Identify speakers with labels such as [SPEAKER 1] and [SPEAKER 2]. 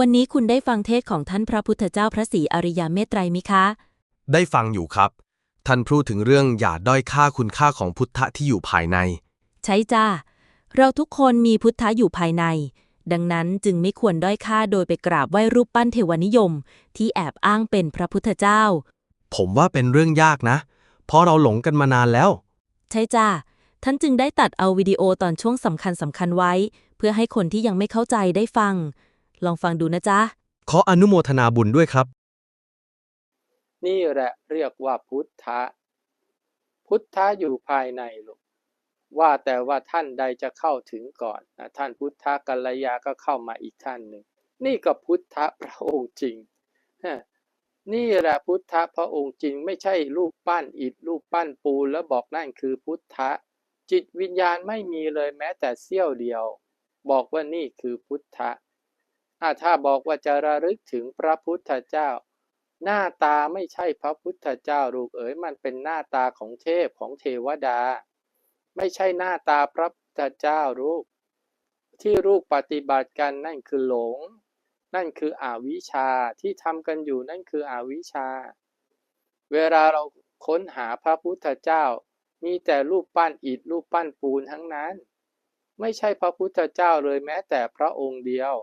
[SPEAKER 1] วันนี้คุณได้ฟังเทศน์ของท่านพระพุทธเจ้าพระศรีอริยเมตไตรมิคะ
[SPEAKER 2] ได้ฟังอยู่ครับ ท่านพูดถึงเรื่องอย่าด้อยค่าคุณค่าของพุทธะที่อยู่ภายใน
[SPEAKER 1] ใช่จ้าเราทุกคนมีพุทธะอยู่ภายใน ดังนั้นจึงไม่ควรด้อยค่าโดยไปกราบไหว้รูปปั้นเทวนิยม ที่แอบอ้างเป็นพระพุทธเจ้า
[SPEAKER 2] ผมว่าเป็นเรื่องยากนะ เพราะเราหลงกันมานานแล้ว
[SPEAKER 1] ใช่จ้าท่านจึงได้ตัดเอาวิดีโอตอนช่วงสำคัญสำคัญไว้ เพื่อให้คนที่ยังไม่เข้าใจได้ฟัง ลองฟังดูนะจ๊ะ
[SPEAKER 2] ขออนุโมทนาบุญด้วยครับ
[SPEAKER 3] นี่แหละเรียกว่าพุทธะ พุทธะอยู่ภายในลูกว่าแต่ว่าท่านใดจะเข้าถึงก่อนนะท่านพุทธกัลยาก็เข้ามาอีกท่านหนึ่ง นี่ก็พุทธะพระองค์จริงฮะนี่แหละพุทธะพระองค์จริง ไม่ใช่รูปปั้นอิฐรูปปั้นปูนแล้วบอกนั่นคือพุทธะ จิตวิญญาณไม่มีเลยแม้แต่เสี้ยวเดียว บอกว่านี่คือพุทธะอะ ถ้าบอกว่าจะระลึกถึงพระพุทธเจ้า หน้าตาไม่ใช่พระพุทธเจ้าลูกเอ๋ยมันเป็นหน้าตาของเทพของเทวดา ไม่ใช่หน้าตาพระพุทธเจ้าลูกที่ลูกปฏิบัติกันนั่นคือหลง นั่นคืออวิชชาที่ทำกันอยู่นั่นคืออวิชชา เวลาเราค้นหาพระพุทธเจ้า มีแต่รูปปั้นอิฐรูปปั้นปูนทั้งนั้น ไม่ใช่พระพุทธเจ้าเลยแม้แต่พระองค์เดียว